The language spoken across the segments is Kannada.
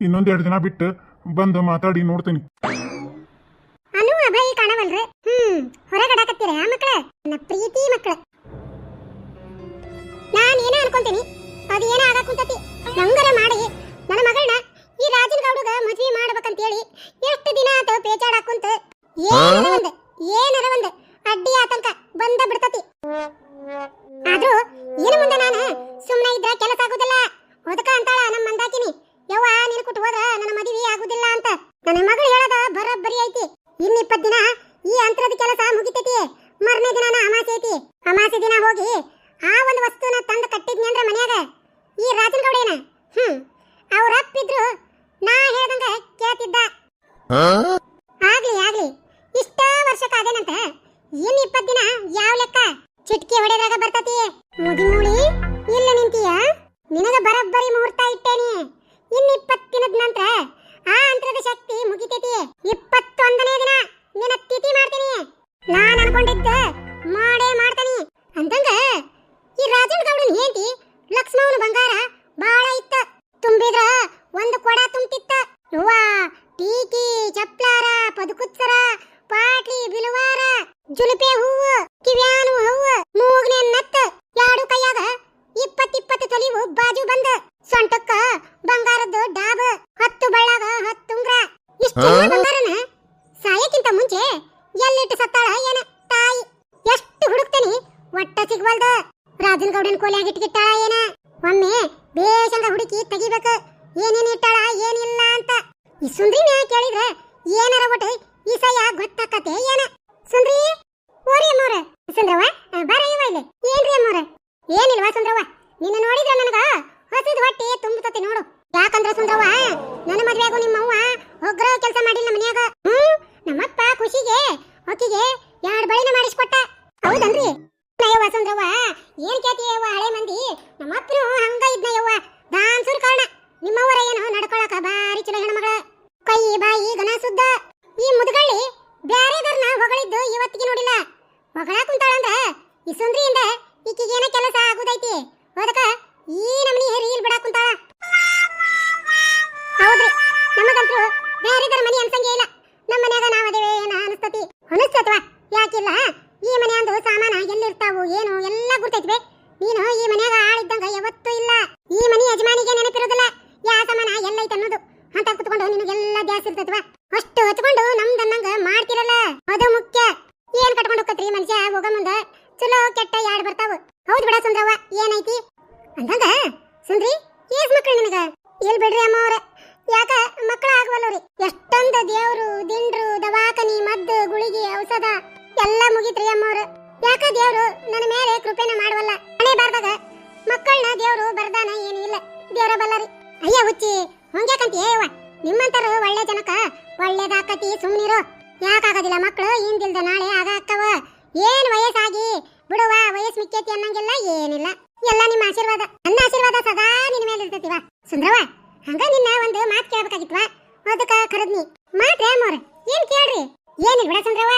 ಇನ್ನೊಂದೆರಡು ದಿನ ಬಿಟ್ಟು ಬಂದು ಮಾತಾಡಿ ನೋಡ್ತೀನಿ. ಅನು, ಅಭಯ ಕಾಣವಲ್ರಿ. ಹ್ಮ್ ಹೊರಗಡಾಕತ್ತೀರ ಮಕ್ಕಳ ನನ್ನ ಪ್ರೀತಿ ಮಕ್ಕಳ ನಾನು ಏನೋ ಅನ್ಕೊಂತೀನಿ ಅದು ಏನೋ ಇನ್ ಇಪ್ಪತ್ ದಿನ? ಯಾವ ಲೆಕ್ಕ? ಚಿಟ್ಕಿ ಹೊಡೆದಾಗ ಬರ್ತತಿ. ಬಂಗಾರನ? ಸಾಯಕ್ಕಿಂತ ಮುಂಚೆ ಎಲ್ಲಿಟ್ಟು ಸತ್ತಾಳ ಏನ ತಾಯಿ? ಎಷ್ಟು ಹುಡುಕ್ತೇನಿ? ಒಟ್ಟ ಸಿಗ್ವಲ್ದ. ರಾಜನ್ ಗೌಡನ್ ಕೋಲ್ಯಾಗ ಇಟ್ಗಿಟ್ಟಾಳ ಏನ? ಒಮ್ಮೆ ಬೇಷಂಗ ಹುಡುಕಿ ತೆಗಿಬೇಕು. ಏನೇನ್ ಇಟ್ಟಾಳ ಏನಿಲ್ಲ ಅಂತ. ಈ ಸುಂದ್ರಿನ ಕೇಳಿದ್ರೆ ಏನಾರ ಒಟ್ಟ ಈ ಸಯ ಗೊತ್ತಾಕತೆ ಏನ? ಸುಂದ್ರಿ? ಓರಿ ಅಮ್ಮವ್ರ. ಸುಂದ್ರವ್ವ? ಬಾರ ಇವ ಇಲ್ಲಿ. ಏನ್ರಿ ಅಮ್ಮವ್ರ? ಏನಿಲ್ವಾ ಸುಂದ್ರವ್ವ? ನಿನ್ನ ನೋಡಿದ್ರೆ ನನಗ ಹಸಿದ ಹೊಟ್ಟೆ ತುಂಬುತ್ತತಿ ನೋಡು. ಯಾಕಂದ್ರ ಸುಂದ್ರವ್ವ ನನ್ನ ಮದ್ವೆಯಾಗು ನಿಮ್ಮವ್ವ ಒಗ್ರ ಕೆಲಸ ಮಾಡಿಲ್ಲ ಮನ್ಯಾಗ ಹ್ಮ್, ನಮ್ಮಪ್ಪ ಖುಷಿಗೆ, ಆಕಿಗೆ ಎರಡ್ ಬಳಿನ ಮಾಡಿಸ್ಕೊಟ್ಟ. ಹೌದನ್ರಿ? ಯವ್ವ ವಸಂತವ್ವ ಏನ್ ನಿನಗೆಲ್ಲ ಗ್ಯಾಸ್ ಇರ್ತೈತ್ವ ಅಷ್ಟು ಹಚ್ಕೊಂಡು ನಮ್ದನ್ನಂಗ ಮಾಡ್ತಿರಲ್ಲ, ಅದು ಮುಖ್ಯ. ಏನ್ ಕಟ್ಕೊಂಡು ಹೋಗತ್ರಿ ಮನುಷ್ಯ? ಹೋಗ ಮುಂದ ಚಲೋ ಕೆಟ್ಟ ಯಾಡ್ ಬರ್ತಾವ. ಹೌದ್ ಬಿಡ ಸುಂದ್ರವ್ವ, ಏನೈತಿ? ಅಂದಂಗ, ಸುಂದ್ರಿ, ಏಸ್ ಮಕ್ಕಳು ನಿನಗ? ಎಲ್ ಬಿಡ್ರಿ ಅಮ್ಮ ಅವ್ರ. ಯಾಕ? ಮಕ್ಕಳ ಆಗವಲ್ಲವ್ರಿ ಎಷ್ಟೊಂದ ದೇವ್ರು, ದಿಂಡ್ರು, ದವಾಖಾನಿ, ಮದ್ದು, ಗುಳಿಗೆ, ಔಷಧ ಎಲ್ಲ ಮುಗಿತ್ರಿ ಅಮ್ಮವ್ರು ಯಾಕ ದೇವ್ರು ನನ್ನ ಮೇಲೆ ಕೃಪೆನ ಮಾಡವಲ್ಲ? ಹಣೆ ಬಾರ್ದಾಗ ಮಕ್ಕಳನ್ನ ದೇವ್ರು ಬರ್ದಾನ ಏನು ಇಲ್ಲ. ದೇವ್ರ ಬಲ್ಲರಿ ಅಯ್ಯ ಹುಚ್ಚಿ ಹಂಗ್ಯಾಕಂತ ಏವ ನಿಮ್ಮಂತರು ಒಳ್ಳೆ ಜನಕ? ಒಳ್ಳೇದಾಕತಿ, ಸುಮ್ನಿರು. ಯಾಕಾಗೋದಿಲ್ಲ ಮಕ್ಕಳು ಹಿಂದಿಲ್ದ ನಾಳೆ ಆಗಾಕ್ಕವ ಏನ್ ವಯಸ್ಸಾಗಿ? ಬಿಡುವ ವಯಸ್ಸು ಮಿಕ್ಕೇತಿ ಅನ್ನಂಗಿಲ್ಲ, ಏನಿಲ್ಲ. ಎಲ್ಲ ನಿಮ್ಮ ಆಶೀರ್ವಾದ. ನನ್ನ ಆಶೀರ್ವಾದ ಸದಾ ನಿನ್ನ ಮೇಲೆ ಇರ್ತೈತಿವ. ಸುಂದ್ರವ ಹಂಗ ನಿನ್ನ ಒಂದು ಮಾತು ಕೇಳ್ಬೇಕಾಗಿತ್ವ? ಅದಕ್ಕ ಕರದ್ನಿ ಮಾತ್ರ ಮೋರ ಏನ್ ಕೇಳ್ರಿ? ಏನಿಲ್ಲ ಬಿಡ ಸುಂದ್ರವ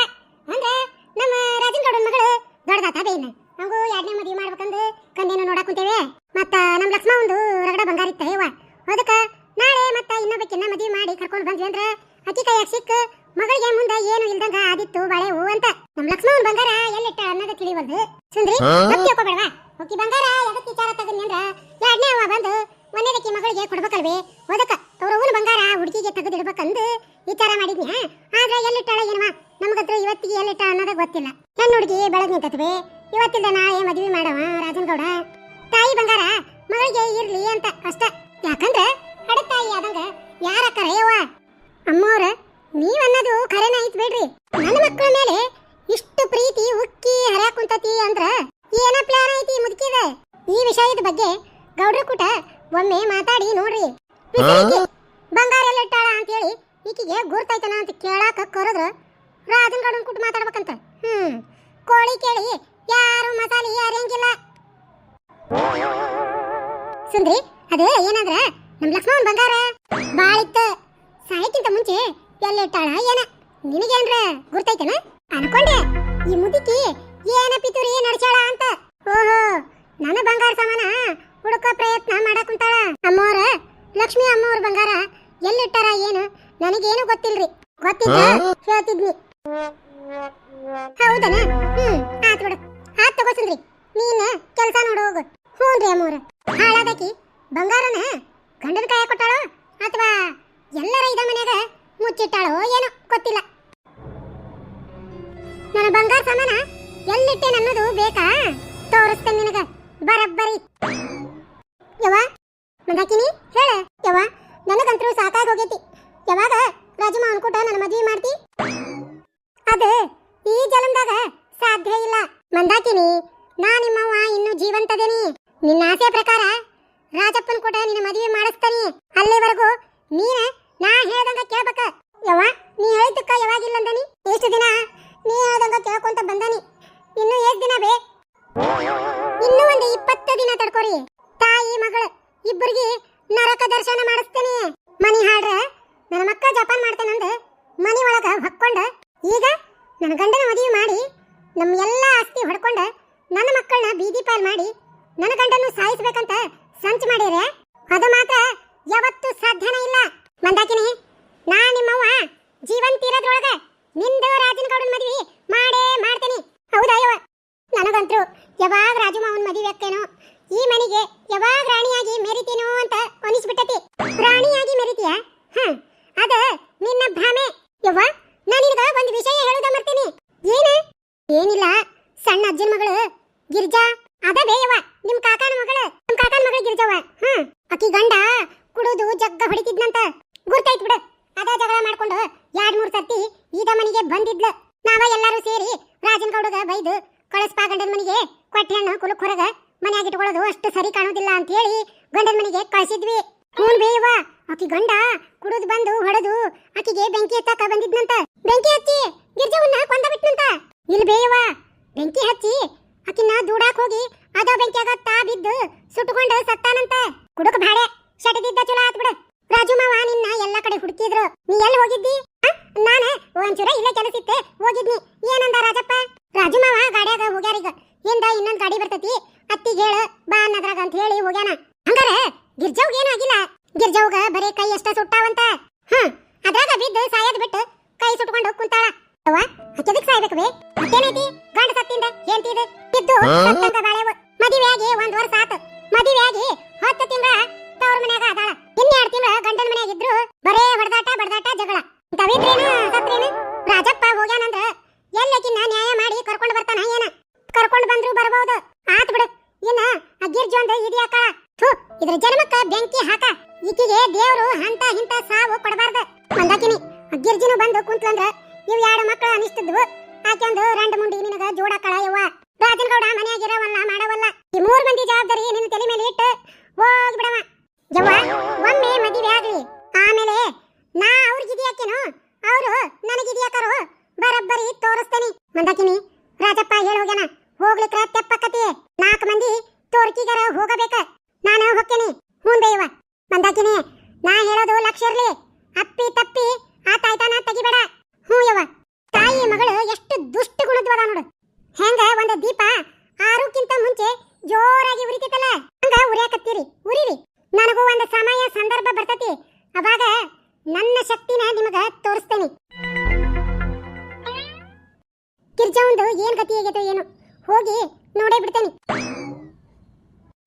ಅಂದ್ರೆ ನಮ್ಮ ರಾಜನ್ ಗೌಡನ್ ಮಗಳು ದೊಡ್ಡದಾತ ಬೇನ ನಾವು ಎರಡನೇ ಮದುವೆ ಮಾಡ್ಬೇಕಂದು ಕಣ್ಣೇನು ನೋಡಕ್ ಕುಂತೇವೆ. ಮತ್ತ ನಮ್ಮ ಲಕ್ಷ್ಮ ಒಂದು ರಗಡ ಬಂಗಾರ ಇತ್ತ ಅದಕ್ಕ ನಾಳೆ ಮತ್ತ ಇನ್ನೊಬ್ಬಕಿನ್ನ ಮದುವೆ ಮಾಡಿ ಕರ್ಕೊಂಡು ಬಂದ್ವಿ ಅಂದ್ರ ಅಕ್ಕಿ ಕೈಯಾಗ ಸಿಕ್ಕ ಮಗಳಿಗೆ ಮುಂದೆ ಏನು ಇಲ್ದಂಗ ಆದಿತ್ತು ಬಾಳೆ ಹೂ ಅಂತ. ನಮ್ಮ ಲಕ್ಷ್ಮಣನ್ ಬಂಗಾರ ಎಲ್ಲಿಟ್ಟ ಅನ್ನೋದು ತಿಳಿವಲ್ದು. ಸುಂದ್ರಿ ತಪ್ಪು ತಿಳ್ಕೊಬೇಡವಾ ಒಕ್ಕಿ ಬಂಗಾರ ಎದಕ್ಕೆ ವಿಚಾರ ತಗದ್ನಿ ಅಂದ್ರ ಎರಡನೇ ಅವ ಬಂದು ಒಂದೇದಕ್ಕೆ ಮಗಳಿಗೆ ಕೊಡ್ಬೇಕಲ್ವೇ? ಅದಕ್ಕ ಅವ್ರ ಅವನ ಬಂಗಾರ ಹುಡುಗಿಗೆ ತೆಗೆದಿಡ್ಬೇಕಂದು ವಿಚಾರ ಮಾಡಿದ್ನಿ ಆದ್ರೆ ಎಲ್ಲಿಟ್ಟಾಳ ಏನವ ನಮಗತ್ರ ಇವತ್ತಿಗೆ ಎಲ್ಲಿಟ್ಟ ಅನ್ನೋದ ಗೊತ್ತಿಲ್ಲ. ಹೆಣ್ಣು ಹುಡುಗಿ ಬೆಳಗ್ಗೆ ನಿಂತತ್ವೆ ಇವತ್ತಿಂದ ನಾಳೆ ಮದುವೆ ಮಾಡವ ರಾಜನ್ ಗೌಡ ತಾಯಿ ಬಂಗಾರ ಮಗಳಿಗೆ ಇರ್ಲಿ ಅಂತ ಅಷ್ಟ. ಯಾಕಂದ್ರೆ ಹಡೆ ತಾಯಿ ಆದಂಗ ಯಾರ ಕರೆಯವ್ವ? ಅಮ್ಮವ್ರ ನೀವ್ ಅನ್ನೋದು ಖರೇನ ಐತ್ ಬಿಡ್ರಿ. ನನ್ನ ಮಕ್ಕಳ ಮೇಲೆ ಇಷ್ಟು ಪ್ರೀತಿ ಉಕ್ಕಿ ಹರ್ಯಾಕ್ ಕುಂತತಿ ಅಂದ್ರ ಏನ ಪ್ಲಾನ್ ಐತಿ ಮುದುಕಿದ? ಈ ವಿಷಯದ ಬಗ್ಗೆ ಗೌಡ್ರ ಕೂಟ ಒಮ್ಮೆ ಮಾತಾಡಿ ನೋಡ್ರಿ. ಬಂಗಾರ ಇಟ್ಟಾಳ ಅಂತೇಳಿ ಈಕಿಗೆ ಗುರ್ತೈತನ ಅಂತ ಕೇಳಾಕ ಕರೆದ್ರ. ರಾಜನ್ ಗೌಡನ್ ಕೂಟ ಮಾತಾಡ್ಬೇಕಂತ. ಹ್ಮ್, ಕೋಳಿ ಕೇಳಿ ಯಾರು ಮಸಾಲೆ ಅರಿಯಂಗಿಲ್ಲ. ಸುಂದ್ರಿ, ಅದು ಏನಂದ್ರ ನಮ್ ಲಕ್ಷ್ಮಣ್ ಬಂಗಾರ? ಬಾಳಿತ್ತ. ಸಾಯಕ್ಕಿಂತ ಮುಂಚೆ ಎಲ್ಲೆಟ್ಟಾಳ ಏನ? ನಿನಗೇನ್ರ ಗುರ್ತೈತೇನ? ಅನ್ಕೊಂಡೆ. ಈ ಮುದುಕಿ ಏನ ಪಿತೂರಿ ನಡ್ಸಾಳ ಅಂತ? ಓಹೋ ನನ್ನ ಬಂಗಾರ ಸಾಮಾನ ಹುಡುಕ ಪ್ರಯತ್ನ ಮಾಡಕುಂತಾಳ ಅಮ್ಮೋರ ಲಕ್ಷ್ಮಿ ಅಮ್ಮೋರ್ ಬಂಗಾರ ಎಲ್ಲಿಟ್ಟಾರ ಏನು? ನನಗೇನು ಗೊತ್ತಿಲ್ರಿ. ಗೊತ್ತಿಲ್ಲ ಹೇಳ್ತಿದ್ನಿ. ಹೌದನ? ಹ್ಮ್ ಆತ್ ಬಿಡು. ಆತ್ ತಗೋಸನ್ರಿ ನೀನ್ ಕೆಲಸ ನೋಡೋಗು ಹ್ಞೂನ್ರಿ ಅಮ್ಮೋರ. ಹಾಳಾದಕಿ ಬಂಗಾರನ ಗಂಡನ ಕಾಯ ಕೊಟ್ಟಾಳೋ ಅಥವಾ ಎಲ್ಲರ ಇದ ಮನೆಯಾಗ ಮುಚ್ಚಿಟ್ಟಾಳೋ ಏನೋ ಗೊತ್ತಿಲ್ಲ. ನನ್ನ ಬಂಗಾರ ಸಾಮಾನ ಎಲ್ಲಿಟ್ಟೇನೆ ಅನ್ನೋದು ಬೇಕಾ? ತೋರಿಸ್ತೇನೆ ನಿನಗ. ಬರಬ್ಬರಿ. ಯವ್ವ, ಮಂದಾಕಿನಿ, ಹೇಳ. ಯವ್ವ, ನನಗಂತರೂ ಸಾಕಾಗಿ ಹೋಗೈತಿ. ಯಾವಾಗ ರಾಜಮ್ಮ ಅನ್ಕೊಟ ನನ್ನ ಮದ್ವೆ ಮಾಡ್ತಿ? ಅದು ಈ ಜಲಂದಾಗ ಸಾಧ್ಯ ಇಲ್ಲ. ಮಂದಾಕಿನಿ ಮಗಳು. ಇಬ್ಬರಿಗೆ ನರಕ ದರ್ಶನ ಮಾಡಿಸ್ತೇನೆ. ಮನಿ ಹಾಡ್ರ ನನ್ನ ಮಕ್ಕ ಜಪಾನ್ ಮಾಡ್ತೇನಂದ. ಮನಿ ಒಳಗ ಹೊಕ್ಕೊಂಡ. ಈಗ ನನ್ನ ಗಂಡನ ಮದುವೆ ಮಾಡಿ ನಮ್ಮ ಎಲ್ಲ ಆಸ್ತಿ ಹೊಡ್ಕೊಂಡ ನನ್ನ ಮಕ್ಕಳನ್ನ ಬೀದಿ ಪಾಲ್ ಮಾಡಿ ನನ್ನ ಗಂಡನ್ನು ಸಾಯಿಸ್ಬೇಕಂತ ಸಂಚು ಮಾಡಿದ್ರೆ ಅದು ಮಾತ್ರ ಯಾವತ್ತೂ ಸಾಧ್ಯನೇ ಇಲ್ಲ. ಮಂದಾಕಿನಿ ನಾ ನಿಮ್ಮವ್ವ ಜೀವಂತ ಇರೋದ್ರೊಳಗ ನಿಂದು ರಾಜನ ಗೌಡನ ಮದ್ವಿ ಮಾಡೇ ಮಾಡ್ತೇನೆ ಹೌದಾ ಯವ್ವ ನನಗಂತೂ ಯಾವಾಗ ರಾಜು ಮಾವನ್ ಮದುವೆ ಆಗ್ತೇನೋ ಈ ಮನೆಗೆ ಯಾವಾಗ ರಾಣಿಯಾಗಿ ಮೆರಿತೀನೋ ಅಂತ ಅನಿಸ್ಬಿಟ್ಟತಿ ರಾಣಿಯಾಗಿ ಮೆರಿತೀಯ ಹ ಅದ ನಿನ್ನ ಭ್ರಮೆ ಯವ್ವ ನಾನು ನಿನಗ ಒಂದು ವಿಷಯ ಹೇಳುದ ಮರ್ತೀನಿ ಏನ ಏನಿಲ್ಲ. ಸಣ್ಣ ಅಜ್ಜನ ಮಗಳು ಗಿರ್ಜಾ. ಅದ ಬೇಯವ ನಿಮ್ ಕಾಕನ ಮಗಳು. ನಿಮ್ ಕಾಕನ ಮಗಳು ಗಿರ್ಜವ್ವ. ಹ್ಮ್. ಅಕ್ಕಿ ಗಂಡ ಕುಡುದು ಜಗ್ಗ ಹೊಡಿತಿದ್ನಂತ. ಗುರ್ತಾಯ್ತು ಬಿಡು. ಅದ ಜಗಳ ಮಾಡ್ಕೊಂಡು ಎರಡ್ ಮೂರ್ ಸರ್ತಿ ಈದ ಮನೆಗೆ ಬಂದಿದ್ಲ. ನಾವ ಎಲ್ಲಾರು ಸೇರಿ ರಾಜನ್ ಗೌಡಗ ಬೈದು ಕಳಸ್ ಗಂಡನ ಮನೆಗೆ ಕೊಟ್ಟಿ ಹಣ್ಣು ಕುಲಕ್ ಹೊರಗ ಮನ್ಯಾಗ ಇಟ್ಕೊಳ್ಳೋದು ಅಷ್ಟು ಸರಿ ಕಾಣೋದಿಲ್ಲ ಅಂತ ಹೇಳಿ ಗಂಡನ ಮನೆಗೆ ಕಳಿಸಿದ್ವಿ. ಹ್ಞೂ ಬೇಯವ್ವ. ಆಕಿ ಗಂಡ ಕುಡುದು ಬಂದು ಹೊಡೆದು ಆಕಿಗೆ ಬೆಂಕಿ ಹತ್ತಾಕ ಬಂದಿದ್ನಂತ. ಬೆಂಕಿ ಹಚ್ಚಿ ಗಿರ್ಜವನ್ನ ಕೊಂದ ಬಿಟ್ನಂತ. ಇಲ್ಲಿ ಬೇಯವ್ವ. ಬೆಂಕಿ ಹಚ್ಚಿ. ಆಕಿನ ದೂಡಾಕ್ ಹೋಗಿ ಅದ ಬೆಂಕಿಯಾಗ ತಾ ಬಿದ್ದು ಸುಟ್ಟುಕೊಂಡು ಸತ್ತಾನಂತ. ಕುಡುಕ ಬಾಡೆ ಶಟದಿದ್ದ ಚಲೋ ಆತ್ ಬಿಡು. ರಾಜು ಮಾವ ನಿನ್ನ ಎಲ್ಲ ಕಡೆ ಹುಡುಕಿದ್ರು. ನೀ ಎಲ್ಲಿ ಹೋಗಿದ್ದಿ? ನಾನು. ಒಂಚೂರ ಇಲ್ಲೇ ಕೆಲಸ ಇತ್ತೆ. ಹೋಗಿದ್ನಿ. ಏನಂದ ರಾಜಪ್ಪ? ರಾಜು ಮಾವ ಗಾಡ್ಯಾಗ ಹೋಗ್ಯಾರೀಗ ಹಿಂದ ಇನ್ನೊಂದ್ ಗಾಡಿ ಬರ್ತೈತಿ. ಅತ್ತಿಗೆ ಹೇಳು, ಬಾ ಅನ್ನದ್ರಾಗ ಅಂತ ಹೇಳಿ ಹೋಗ್ಯಾನ. ಹಂಗಾರ ಗಿರ್ಜವ್ಗ ಏನೂ ಆಗಿಲ್ಲ? ಗಿರ್ಜವ್ಗ ಬರೇ ಕೈ ಎಷ್ಟ ಸುಟ್ಟಾವಂತ? ಹ್ಮ್. ಅದ್ರಾಗ ಬಿದ್ದು ಸಾಯದ್ ಬಿಟ್ಟು ಕೈ ಸುಟ್ಕೊಂಡು ಕುಂತಾಳ. ಅವ್ವ ಅಕ್ಕದಕ್ ಸಾಯ್ಬೇಕು ಮತ್ತೇನೈತಿ ಗಂಡ ಸತ್ತಿಂದ? ಏನ್ತಿದು ಬಿದ್ದು ಸತ್ತಂಗ ಬಾಳೆವು ಮದುವೆಯಾಗಿ ಒಂದ್ ವರ್ಷ ಆತು. ಮದುವೆಯಾಗಿ ಹತ್ತು ತಿಂಗಳ ತವ್ರ ಮನ್ಯಾಗ ಅದಾಳ. ಇನ್ನೆರಡು ತಿಂಗಳ ಗಂಡನ ಮನ್ಯಾಗ ಇದ್ರು? ಬರೇ ಹೊಡೆದಾಟ ಬಡದಾಟ ಜಗಳ. ತವಿದ್ರೇನು ಸತ್ರೇನ? ರಾಜಪ್ಪ ಹೋಗ್ಯಾನಂದ್ರ ಎಲ್ಲಕ್ಕಿನ್ನ ನ್ಯಾಯ ಮಾಡಿ ಕರ್ಕೊಂಡು ಬರ್ತಾನ ಏನ? ಕರ್ಕೊಂಡು ಬಂದ್ರು ಬರಬಹುದು ಆತ್ ಬಿಡು. ಇನ್ನ ಅಗ್ಗಿರ್ಜು ಒಂದ್ ಇದ್ಯಾಕ ಥು ಇದ್ರ ಜನ್ಮಕ್ಕ ಬೆಂಕಿ ಹಾಕ. ಈಕಿಗೆ ದೇವ್ರು ಹಂತ ಹಿಂತ ಸಾವು ಕೊಡಬಾರ್ದ ಅಂದಾಕಿನಿ ಅಗ್ಗಿರ್ಜಿನೂ ಬಂದು ಕುಂತ್ಲಂದ್ರ ಇವ್ ಎರಡು ಮಕ್ಕಳ ಅನಿಸ್ತದ್ವು? ಆಕೆಂದು ರಂಡ್ ಮುಂಡಿ ನಿನಗ ಜೋಡಕಳ ಯವ್ವ ರಾಜನಗೌಡ ಮನೆಯಾಗಿರವಲ್ಲ ಮಾಡವಲ್ಲ. ಈ ಮೂರು ಮಂದಿ ಜವಾಬ್ದಾರಿ ನಿನ್ನ ತಲೆ ಮೇಲೆ ಇಟ್ಟು ಹೋಗಿ ಬಿಡವ ಯವ್ವ, ಒಮ್ಮೆ ಮದುವೆ ಆಗ್ಲಿ. ಆಮೇಲೆ ನಾ ಅವ್ರಿಗಿದ್ಯಾಕೇನು ಅವರು ನನಗಿದ್ಯಾಕರು ಬರಬ್ಬರಿ ತೋರಿಸ್ತೇನೆ. ಮಂದಾಕಿನಿ, ರಾಜಪ್ಪ ಹೇಳೋಗ್ಯಾನ ಹೋಗ್ಲಿಕ್ಕ ತೆಪ್ಪಕತಿ. ನಾಲ್ಕು ಮಂದಿ ತೋರ್ಕಿಗರ ಹೋಗಬೇಕ. ನಾನು ಹೊಕ್ಕೇನಿ. ಮುಂದೆ ಇವ ಮಂದಾಕಿನಿ, ನಾ ಹೇಳೋದು ಲಕ್ಷ ಇರ್ಲಿ. ಅಪ್ಪಿ ತಪ್ಪಿ ಗಿರ್ಜಾವಂದು ಏನ್ ಗತಿ ಆಗೈತೋ ಏನು. ಹೋಗಿ ನೋಡೇ ಬಿಡ್ತೇನೆ.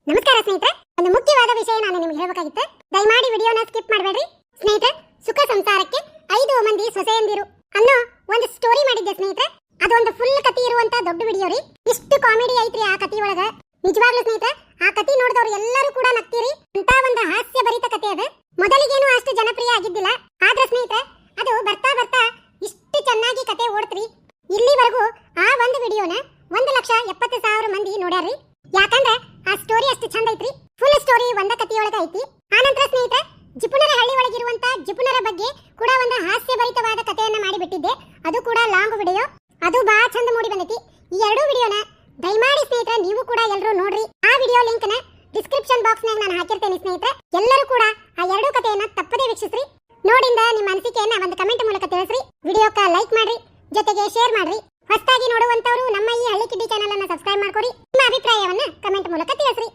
ನಮಸ್ಕಾರ ಸ್ನೇಹಿತರೆ. ಒಂದು ಮುಖ್ಯವಾದ ವಿಷಯ ನಾನು ನಿಮ್ಗೆ ಹೇಳಬೇಕಾಗಿತ್ತು. ದಯಮಾಡಿ ವಿಡಿಯೋನ ಸ್ಕಿಪ್ ಮಾಡಬೇಡ್ರಿ. ಸ್ನೇಹಿತರೆ, ಸುಖ ಸಂಸಾರಕ್ಕೆ ಐದು ಮಂದಿ ಸೊಸೆಯಂದಿರು ಅನ್ನೋ ಒಂದು ಸ್ಟೋರಿ ಮಾಡಿದ್ದೆ ಸ್ನೇಹಿತರೆ. ಅದೊಂದು ಫುಲ್ ಕತಿ ಇರುವಂತ ದೊಡ್ಡ ವಿಡಿಯೋ ರೀ. ಇಷ್ಟು ಕಾಮಿಡಿ ಐತ್ರಿ ಆ ಕತಿ ಒಳಗ. ನಿಜವಾಗ್ಲೂ ಸ್ನೇಹಿತರೆ, ಆ ಕತಿ ನೋಡಿದವ್ರು ಎಲ್ಲರೂ ಕೂಡ ನಗ್ತೀರಿ. ಅಂತ ಒಂದು ಹಾಸ್ಯ ಭರಿತ ಕತೆ ಅದು. ಮೊದಲಿಗೇನು ಅಷ್ಟು ಜನಪ್ರಿಯ ಆಗಿದ್ದಿಲ್ಲ. ಆದ್ರೆ ಸ್ನೇಹಿತರೆ, ಅದು ಬರ್ತಾ ಬರ್ತಾ ಇಷ್ಟು ಚೆನ್ನಾಗಿ ಕತೆ ಓಡ್ತ್ರಿ. ಇಲ್ಲಿವರೆಗೂ ಆ ಒಂದು ವಿಡಿಯೋನ ಒಂದು ಲಕ್ಷ ಎಪ್ಪತ್ತು ಸಾವಿರ ಮಂದಿ ನೋಡ್ಯಾರ್ರಿ. ಯಾಕಂದ್ರೆ ಆ ಸ್ಟೋರಿ ಅಷ್ಟು ಚಂದ ಐತ್ರಿ. ಫುಲ್ ಸ್ಟೋರಿ ಒಂದ ಕಥೆಯೊಳಗ ಐತಿ. ಆನಂತರ ಸ್ನೇಹಿತರೆ ಜಿಪುನರ ಹಳ್ಳಿ ಒಳಗಿರುವಂತ ಜಿಪುನರ ಬಗ್ಗೆ ಕೂಡ ಒಂದು ಹಾಸ್ಯಭರಿತವಾದ ಕಥೆಯನ್ನ ಮಾಡಿಬಿಟ್ಟಿದ್ದೆ. ಅದು ಕೂಡ ಲಾಂಗ್ ವಿಡಿಯೋ ಅದು ಬಹಳ ಚಂದ ಮೂಡಿ ಬಂದೈತಿ. ಈ ಎರಡೂ ವಿಡಿಯೋನ ದಯಮಾಡಿ ಸ್ನೇಹಿತರೆ, ನೀವು ಕೂಡ ಎಲ್ಲರೂ ನೋಡ್ರಿ. ಆ ವಿಡಿಯೋ ಲಿಂಕ್ನ ಡಿಸ್ಕ್ರಿಪ್ಷನ್ ಬಾಕ್ಸ್ ನಾಗ ನಾನು ಹಾಕಿರ್ತೇನೆ ಸ್ನೇಹಿತರೆ. ಎಲ್ಲರೂ ಕೂಡ ಆ ಎರಡೂ ಕಥೆಯನ್ನ ತಪ್ಪದೇ ವೀಕ್ಷಿಸ್ರಿ. ನೋಡಿಂದ ನಿಮ್ಮ ಅನಿಸಿಕೆಯನ್ನ ಒಂದು ಕಮೆಂಟ್ ಮೂಲಕ ತಿಳಿಸ್ರಿ. ವಿಡಿಯೋಕ್ಕ ಲೈಕ್ ಮಾಡ್ರಿ. ಜೊತೆಗೆ ಶೇರ್ ಮಾಡ್ರಿ. ಹೊಸದಾಗಿ ನೋಡುವಂತವರು ನಮ್ಮ ಈ ಹಳ್ಳಿ ಕಿಡ್ಡಿ ಚಾನಲ್ ಅನ್ನ ಸಬ್ಸ್ಕ್ರೈಬ್ ಮಾಡ್ಕೊಡಿ. ನಿಮ್ಮ ಅಭಿಪ್ರಾಯವನ್ನ ಕಮೆಂಟ್ ಮೂಲಕ ತಿಳಿಸ್ರಿ.